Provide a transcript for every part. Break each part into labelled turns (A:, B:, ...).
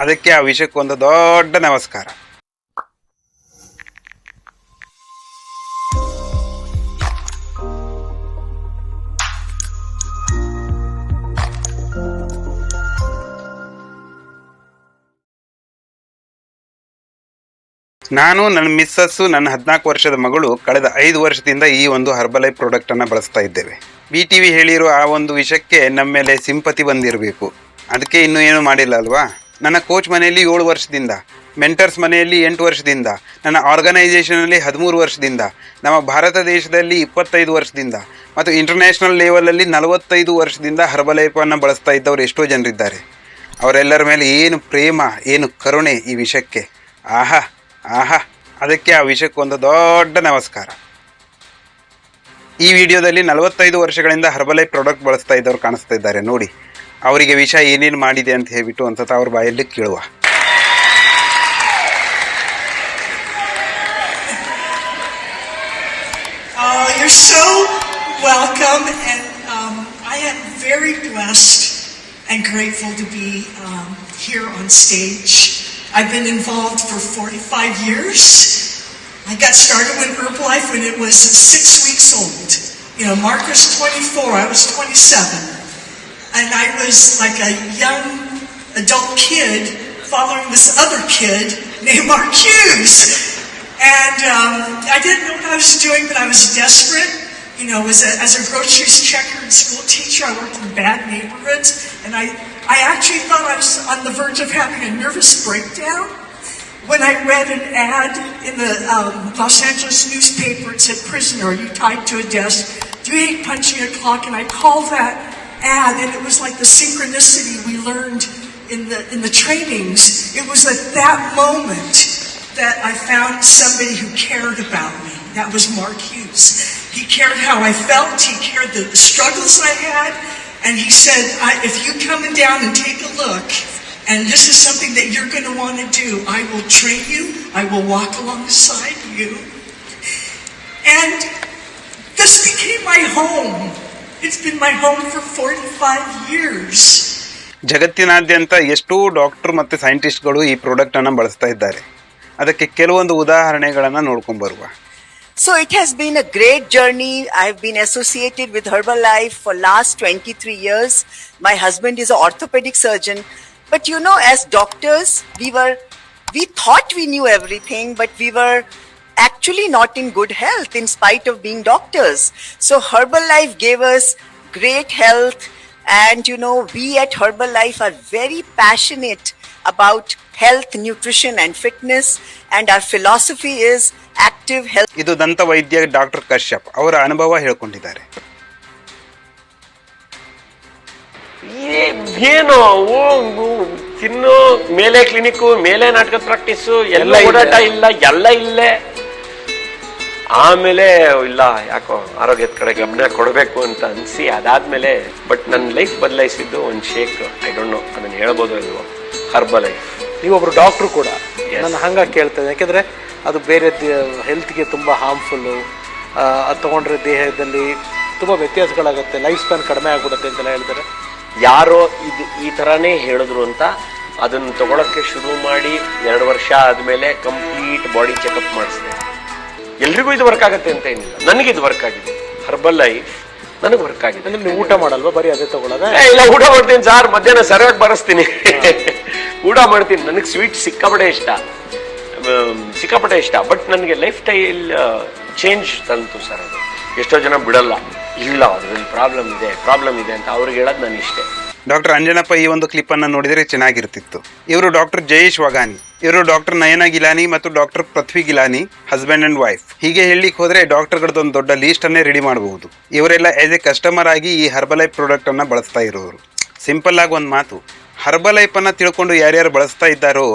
A: ಅದಕ್ಕೆ ಆ ವಿಷಯಕ್ಕೊಂದು ದೊಡ್ಡ ನಮಸ್ಕಾರ. ನಾನು ನನ್ನ ಮಿಸ್ಸಸ್ಸು, ನನ್ನ ಹದಿನಾಲ್ಕು ವರ್ಷದ ಮಗಳು ಕಳೆದ ಐದು ವರ್ಷದಿಂದ ಈ ಒಂದು ಹರ್ಬಲೈಫ್ ಪ್ರಾಡಕ್ಟನ್ನು ಬಳಸ್ತಾ ಇದ್ದೇವೆ. ಬಿ ಟಿ ವಿ ಹೇಳಿರೋ ಆ ಒಂದು ವಿಷಯಕ್ಕೆ ನಮ್ಮ ಮೇಲೆ ಸಿಂಪತಿ ಬಂದಿರಬೇಕು. ಅದಕ್ಕೆ ಇನ್ನೂ ಏನು ಮಾಡಿಲ್ಲ ಅಲ್ವಾ? ನನ್ನ ಕೋಚ್ ಮನೆಯಲ್ಲಿ ಏಳು ವರ್ಷದಿಂದ ಮೆಂಟರ್ಸ್ ಮನೆಯಲ್ಲಿ ಎಂಟು ವರ್ಷದಿಂದ, ನನ್ನ ಆರ್ಗನೈಸೇಷನಲ್ಲಿ ಹದಿಮೂರು ವರ್ಷದಿಂದ, ನಮ್ಮ ಭಾರತ ದೇಶದಲ್ಲಿ ಇಪ್ಪತ್ತೈದು ವರ್ಷದಿಂದ ಮತ್ತು ಇಂಟರ್ನ್ಯಾಷನಲ್ ಲೆವೆಲಲ್ಲಿ ನಲವತ್ತೈದು ವರ್ಷದಿಂದ ಹರ್ಬಲೈಫನ್ನು ಬಳಸ್ತಾ ಇದ್ದವರು ಎಷ್ಟೋ ಜನರಿದ್ದಾರೆ. ಅವರೆಲ್ಲರ ಮೇಲೆ ಏನು ಪ್ರೇಮ, ಏನು ಕರುಣೆ ಈ ವಿಷಯಕ್ಕೆ ಆಹಾ ಆಹಾ, ಅದಕ್ಕೆ ಆ ವಿಷಯಕ್ಕೊಂದು ದೊಡ್ಡ ನಮಸ್ಕಾರ. ಈ ವಿಡಿಯೋದಲ್ಲಿ ನಲವತ್ತೈದು ವರ್ಷಗಳಿಂದ ಹರ್ಬಲೈಫ್ ಪ್ರಾಡಕ್ಟ್ ಬಳಸ್ತಾ ಇದ್ದವರು ಕಾಣಿಸ್ತಾ ಇದ್ದಾರೆ, ನೋಡಿ. ಅವರಿಗೆ ವಿಷ ಏನೇನು ಮಾಡಿದೆ ಅಂತ ಹೇಳ್ಬಿಟ್ಟು ಅಂತ ಅವ್ರ ಬಾಯಲ್ಲಿ ಕೇಳುವ
B: Uh, you're so welcome, and um, I am very blessed and grateful to be um, here on stage. I've been involved for 45 years. I got started with Herbalife when it was six weeks old. You know, Mark was 24, I was 27. And I was like a young adult kid following this other kid named Mark Hughes. And um, I didn't know what I was doing, but I was desperate. You know, as a, as a groceries checker and school teacher, I worked in bad neighborhoods, and I, I actually thought I was on the verge of having a nervous breakdown when I read an ad in the um, Los Angeles newspaper. It said, "Prisoner, are you tied to a desk? Do you hate punching a clock?" And I called that and it was like the synchronicity we learned in the in the trainings. It was at that moment that I found somebody who cared about me. That was Mark Hughes. He cared how I felt. He cared the struggles I had. And he said, if you come down and take a look, and this is something that you're going to want to do, I will train you. I will walk alongside you. And this became my home. It's been my home for 45 years.
A: ಜಗತ್ತಿನಾದ್ಯಂತ ಎಷ್ಟೋ doctor ಮತ್ತು ಸೈಂಟಿಸ್ಟ್ಗಳು ಈ product ಅನ್ನು ಬಳಸ್ತಾ ಇದ್ದಾರೆ. ಅದಕ್ಕೆ ಕೆಲವೊಂದು ಉದಾಹರಣೆಗಳನ್ನು ನೋಡ್ಕೊಂಡು ಬರುವ.
C: So it has been a great journey I have been associated with Herbalife for last twenty three years my husband is a orthopaedic surgeon but you know as doctors we were we thought we knew everything but we were actually not in good health in spite of being doctors. So Herbalife gave us great health. And you know, we at Herbalife are very passionate about health, nutrition, and fitness. And our philosophy is active health.
A: ಇದು ದಂತ ವೈದ್ಯ doctor Kashyap ಅವರ ಅನುಭವ ಹೇಳ್ಕೊಂಡಿದ್ದಾರೆ
D: ಏನು ತಿನ್ನು ಮೇಲೆ clinic ಮೇಲೆ ನಾಟಕದ ಪ್ರಾಕ್ಟೀಸು ಎಲ್ಲ. ಓಡಾಟ ಇಲ್ಲ ಎಲ್ಲ ಇಲ್ಲೇ ಆಮೇಲೆ ಇಲ್ಲ ಯಾಕೋ ಆರೋಗ್ಯದ ಕಡೆ ಗಮನ ಕೊಡಬೇಕು ಅಂತ ಅನಿಸಿ ಅದಾದ್ಮೇಲೆ ಬಟ್ ನನ್ನ ಲೈಫ್ ಬದಲಾಯಿಸಿದ್ದು ಒಂದು ಶೇಕ್ ಐ ಡೋಂಟ್ ನೋ ಅದನ್ನು ಹೇಳ್ಬೋದು ಇಲ್ವೋ ಹರ್ಬಲ್ ಲೈಫ್
E: ನೀವೊಬ್ರು ಡಾಕ್ಟ್ರು ಕೂಡ. ನಾನು ಹಂಗ ಕೇಳ್ತೇನೆ ಯಾಕೆಂದರೆ ಅದು ಬೇರೆ ಹೆಲ್ತ್ಗೆ ತುಂಬ ಹಾರ್ಮ್ಫುಲ್ಲು ಅದು ತೊಗೊಂಡ್ರೆ ದೇಹದಲ್ಲಿ ತುಂಬ ವ್ಯತ್ಯಾಸಗಳಾಗುತ್ತೆ ಲೈಫ್ ಸ್ಪ್ಯಾನ್ ಕಡಿಮೆ ಆಗ್ಬಿಡುತ್ತೆ ಅಂತೆಲ್ಲ ಹೇಳ್ತಾರೆ
D: ಯಾರೋ ಇದು ಈ ಥರನೇ ಹೇಳಿದ್ರು ಅಂತ ಅದನ್ನು ತಗೊಳಕ್ಕೆ ಶುರು ಮಾಡಿ ಎರಡು ವರ್ಷ ಆದಮೇಲೆ ಕಂಪ್ಲೀಟ್ ಬಾಡಿ ಚೆಕಪ್ ಮಾಡಿಸಿದೆ. ಎಲ್ರಿಗೂ ಇದು ವರ್ಕ್ ಆಗುತ್ತೆ ಅಂತ ಏನಿಲ್ಲ. ನನಗೆ ಇದು ವರ್ಕ್ ಆಗಿದೆ. ಹರ್ಬಲ್ ಲೈಫ್ ನನಗೆ ವರ್ಕ್ ಆಗಿದೆ.
E: ಅಂದ್ರೆ ನೀವು ಊಟ ಮಾಡಲ್ವಾ? ಬರೀ ಅದೇ ತಗೊಳ್ಳೋದ?
D: ಇಲ್ಲ ಊಟ ಮಾಡ್ತೀನಿ ಸಾರ್ ಮಧ್ಯಾಹ್ನ ಸರಿಯಾಗಿ ಬರೆಸ್ತೀನಿ. ಊಟ ಮಾಡ್ತೀನಿ. ನನಗೆ ಸ್ವೀಟ್ ಸಿಕ್ಕಾಪಟ್ಟೆ ಇಷ್ಟ. ಸಿಕ್ಕಾಪಟ್ಟೆ ಇಷ್ಟ. ಬಟ್ ನನಗೆ ಲೈಫ್ ಸ್ಟೈಲ್ ಚೇಂಜ್ ತಂತು ಸರ್ ಅದು. ಎಷ್ಟೋ ಜನ ಬಿಡಲ್ಲ. ಇಲ್ಲ ಅದರಲ್ಲಿ ಪ್ರಾಬ್ಲಮ್ ಇದೆ ಪ್ರಾಬ್ಲಮ್ ಇದೆ ಅಂತ ಅವ್ರಿಗೆ ಹೇಳೋದು ನಾನು ಇಷ್ಟೇ.
A: ಡಾಕ್ಟರ್ ಅಂಜನಪ್ಪ ಈ ಒಂದು ಕ್ಲಿಪ್ಪನ್ನು ನೋಡಿದರೆ ಚೆನ್ನಾಗಿರ್ತಿತ್ತು. ಇವರು ಡಾಕ್ಟರ್ ಜಯೇಶ್ ವಗಾನಿ ಇವರು ಡಾಕ್ಟರ್ ನಯನ ಗಿಲಾನಿ ಮತ್ತು doctor Prithvi Gilani husband and wife ಹೀಗೆ ಹೇಳಲಿಕ್ಕೆ ಹೋದರೆ ಡಾಕ್ಟರ್ಗಳದ್ದೊಂದು ದೊಡ್ಡ ಲೀಸ್ಟ್ ಅನ್ನೇ ರೆಡಿ ಮಾಡಬಹುದು. ಇವರೆಲ್ಲ ಆಸ್ ಎ ಕಸ್ಟಮರ್ ಆಗಿ ಈ ಹರ್ಬಲೈಫ್ ಪ್ರಾಡಕ್ಟ್ ಅನ್ನ ಬಳಸ್ತಾ ಇರೋರು. ಸಿಂಪಲ್ ಆಗಿ ಒಂದು ಮಾತು. ಹರ್ಬಲೈಫ್ ಅನ್ನ ತಿಳ್ಕೊಂಡು ಯಾರ್ಯಾರು ಬಳಸ್ತಾ ಇದ್ದಾರೋ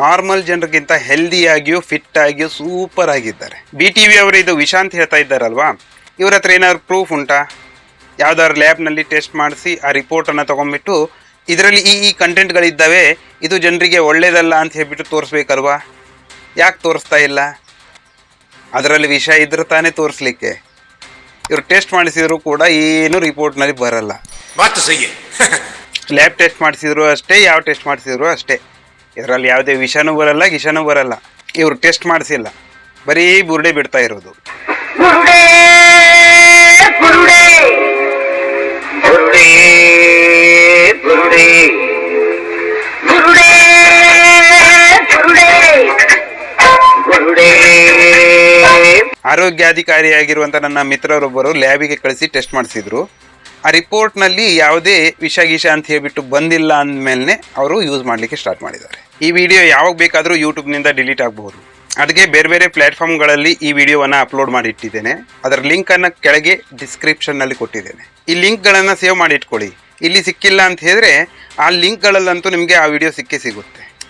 A: ನಾರ್ಮಲ್ ಜನರಿಗಿಂತ ಹೆಲ್ದಿಯಾಗಿಯೂ ಫಿಟ್ ಆಗಿಯೂ ಸೂಪರ್ ಆಗಿದ್ದಾರೆ. ಬಿ ಟಿ ವಿ ಅವರು ಇದು ವಿಶಾಂತ್ ಹೇಳ್ತಾ ಇದ್ದಾರಲ್ವಾ? ಇವ್ರ ಹತ್ರ ಏನಾದ್ರು ಪ್ರೂಫ್ ಉಂಟಾ? ಯಾವ್ದಾದ್ರು ಲ್ಯಾಬ್ನಲ್ಲಿ ಟೆಸ್ಟ್ ಮಾಡಿಸಿ ಆ ರಿಪೋರ್ಟನ್ನು ತೊಗೊಂಡ್ಬಿಟ್ಟು, ಇದರಲ್ಲಿ ಈ ಈ ಕಂಟೆಂಟ್ಗಳಿದ್ದಾವೆ ಇದು ಜನರಿಗೆ ಒಳ್ಳೇದಲ್ಲ ಅಂತ ಹೇಳ್ಬಿಟ್ಟು ತೋರಿಸ್ಬೇಕಲ್ವಾ? ಯಾಕೆ ತೋರಿಸ್ತಾ ಇಲ್ಲ? ಅದರಲ್ಲಿ ವಿಷ ಇದ್ರೆ ತಾನೇ ತೋರಿಸ್ಲಿಕ್ಕೆ. ಇವರು ಟೆಸ್ಟ್ ಮಾಡಿಸಿದ್ರು ಕೂಡ ಏನು ರಿಪೋರ್ಟ್ನಲ್ಲಿ ಬರಲ್ಲ. ಲ್ಯಾಬ್ ಟೆಸ್ಟ್ ಮಾಡಿಸಿದ್ರು ಅಷ್ಟೇ ಯಾವ ಟೆಸ್ಟ್ ಮಾಡಿಸಿದ್ರು ಅಷ್ಟೇ. ಇದರಲ್ಲಿ ಯಾವುದೇ ವಿಷನೂ ಬರಲ್ಲ ಗಿಷನೂ ಬರಲ್ಲ. ಇವರು ಟೆಸ್ಟ್ ಮಾಡಿಸಿಲ್ಲ. ಬರೀ ಬುರುಡೆ ಬಿಡ್ತಾ ಇರೋದು.
F: ಬುರುಡೆ.
A: ಆರೋಗ್ಯಾಧಿಕಾರಿಯಾಗಿರುವಂಥ ನನ್ನ ಮಿತ್ರರೊಬ್ಬರು ಲ್ಯಾಬಿಗೆ ಕಳಿಸಿ ಟೆಸ್ಟ್ ಮಾಡಿಸಿದ್ರು. ಆ ರಿಪೋರ್ಟ್ನಲ್ಲಿ ಯಾವುದೇ ವಿಷ ಗಿಷ ಅಂತ ಹೇಳಿಬಿಟ್ಟು ಬಂದಿಲ್ಲ ಅಂದಮೇಲೆ ಅವರು ಯೂಸ್ ಮಾಡಲಿಕ್ಕೆ ಸ್ಟಾರ್ಟ್ ಮಾಡಿದ್ದಾರೆ. ಈ ವಿಡಿಯೋ ಯಾವಾಗ ಬೇಕಾದರೂ ಯೂಟ್ಯೂಬ್ನಿಂದ ಡಿಲೀಟ್ ಆಗಬಹುದು. ಅದಕ್ಕೆ ಬೇರೆ ಬೇರೆ ಪ್ಲ್ಯಾಟ್ಫಾರ್ಮ್ಗಳಲ್ಲಿ ಈ ವಿಡಿಯೋವನ್ನು ಅಪ್ಲೋಡ್ ಮಾಡಿ ಇಟ್ಟಿದ್ದೇನೆ. ಅದರ ಲಿಂಕನ್ನು ಕೆಳಗೆ ಡಿಸ್ಕ್ರಿಪ್ಷನ್ನಲ್ಲಿ ಕೊಟ್ಟಿದ್ದೇನೆ. ಈ ಲಿಂಕ್ಗಳನ್ನು ಸೇವ್ ಮಾಡಿ ಇಟ್ಕೊಳ್ಳಿ. ಇಲ್ಲಿ ಸಿಕ್ಕಿಲ್ಲ ಅಂತ ಹೇಳಿದ್ರೆ ಆ ಲಿಂಕ್ಗಳಲ್ಲಂತೂ ನಿಮಗೆ ಆ ವಿಡಿಯೋ ಸಿಕ್ಕೇ ಸಿಗುತ್ತೆ.